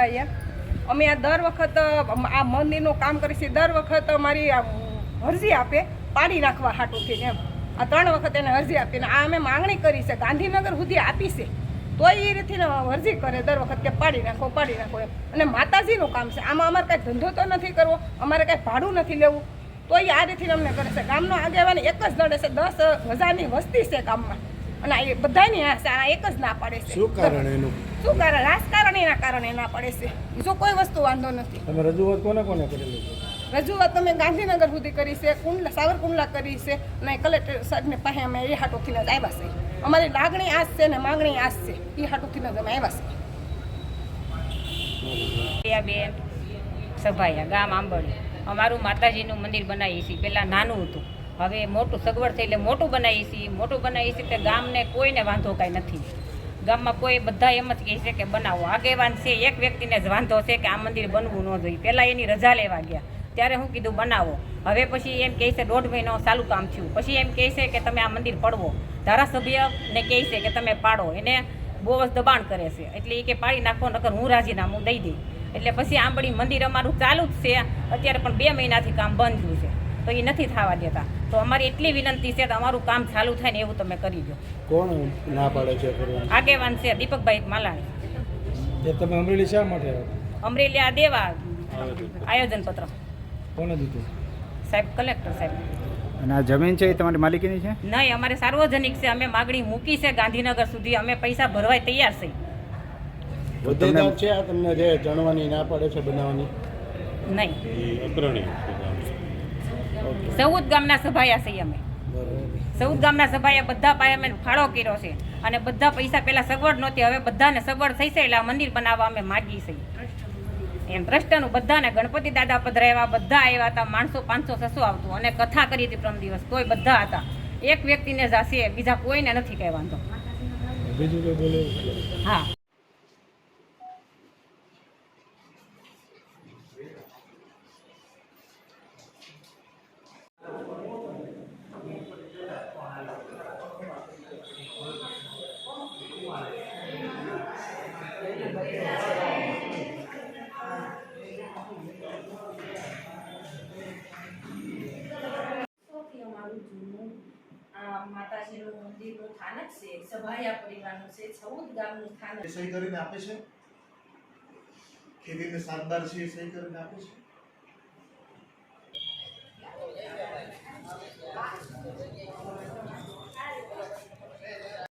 સભાયા અમે આ દર વખત આ મંદિરનું કામ કરીએ છીએ, દર વખત અમારી આ અરજી આપે, પાડી નાખવા હાટુથી એમ. આ ત્રણ વખત એને અરજી આપીને આ અમે માંગણી કરી છે, ગાંધીનગર સુધી આપી છે. તોય એ રીતે અરજી કરે, દર વખત કે પાડી નાખો પાડી નાખો એમ. અને માતાજીનું કામ છે, આમાં અમારે કાંઈ ધંધો તો નથી કરવો, અમારે કાંઈ ભાડું નથી લેવું. તો એ આ રીતથી અમને કરે છે. ગામનો આગેવાન એક જ લડે છે, દસ હજારની વસ્તી છે ગામમાં. અને આ એ બધાની છે આ એક જ ના પાડે છે. શું કારણ એનું? શું કારણ? રાજકારણ એના કારણે ના પડે છે. બીજો કોઈ વસ્તુ વાંધો નથી. તમે રજૂઆત કોને કોને કરેલી છે રજૂઆત અમે ગાંધીનગર સુધી કરી છે કુંડલા સાવરકુંડલા કરી છે અને કલેક્ટર સાહેબને પાસે અમે એ હાટોથી જ આવ્યા છે. અમારી લાગણી આ છે ને માંગણી આ છે. એ હાટોથી જ અમે આવ્યા છે. બેન સભાયા ગામ આંબળી અમારું માતાજીનું મંદિર બનાવીએ છીએ. પહેલાં નાનું હતું. હવે મોટું સગવડ થઈ એટલે મોટું બનાવીએ છીએ. મોટું બનાવીએ છીએ તે ગામને કોઈને વાંધો કાંઈ નથી. ગામમાં કોઈ બધા એમ જ કહે છે કે બનાવો. આગેવાન છે, એક વ્યક્તિને જ વાંધો છે કે આ મંદિર બનવું ન જોઈએ. પહેલાં એની રજા લેવા ગયા. ત્યારે હું કીધું બનાવો. હવે પછી એમ કહે છે, દોઢ મહિનો ચાલુ કામ થયું. પછી એમ કહે છે કે, તમે આ મંદિર પડવો. ધારાસભ્યને કહે છે કે, તમે પાડો. એને બહુ જ દબાણ કરે છે. એટલે એ કે, પાડી નાખો, નકર હું રાજીનામું દઈ દઈ એટલે પછી આંબળી મંદિર અમારું ચાલુ જ છે. અત્યારે પણ બે મહિનાથી કામ બંધ થયું છે. તો એ નથી થવા દેતા. તો અમારી એટલી વિનંતી છે કે અમારું કામ ચાલુ થાય ને એવું તમે કરી દો. કોણ ના પાડે છે આગેવાન છે દીપકભાઈ માલાણી. એ તમે અમરેલી શા માટે અમરેલી આ દેવા આયોજન. પત્ર. કોને દીધું? સાહેબ કલેક્ટર સાહેબ. અને આ જમીન છે એ તમારી માલિકીની છે? નહીં અમારે સાર્વજનિક છે. અમે માગણી મૂકી છે ગાંધીનગર સુધી. અમે પૈસા ભરવાય તૈયાર છે. હોદ્દેદાર છે આ તમને જે જાણવાની ના પડે છે બનાવવાની? નહીં. ચૌદ ગામના સભાયા છીએ અમે. સૌદ ચૌદ ગામના સભાએ બધા પાયે અમે ફાળો કર્યો છે. અને બધા પૈસા પહેલાં સગવડ નહોતી હવે બધાને સગવડ થઈ છે એટલે આ મંદિર બનાવવા અમે માગી છીએ. એમ દ્રષ્ટાનું બધાને ગણપતિ દાદા પધરાવ્યા બધા આવ્યા હતા માણસો પાંચસો છસો આવતું. અને કથા કરી હતી પ્રમ દિવસ તોય બધા હતા. એક વ્યક્તિને જાશે બીજા કોઈને નથી કઈ વાંધો બીજું કોઈ બોલે? હા. માતાજીનું મંદિરનું સ્થાનક છે, સભાયા પરિવારનું છે, ચૌદ ગામનું સ્થાનક સહી કરીને આપે છે? ખેતીને સાતબાર છે સહી કરીને આપે છે?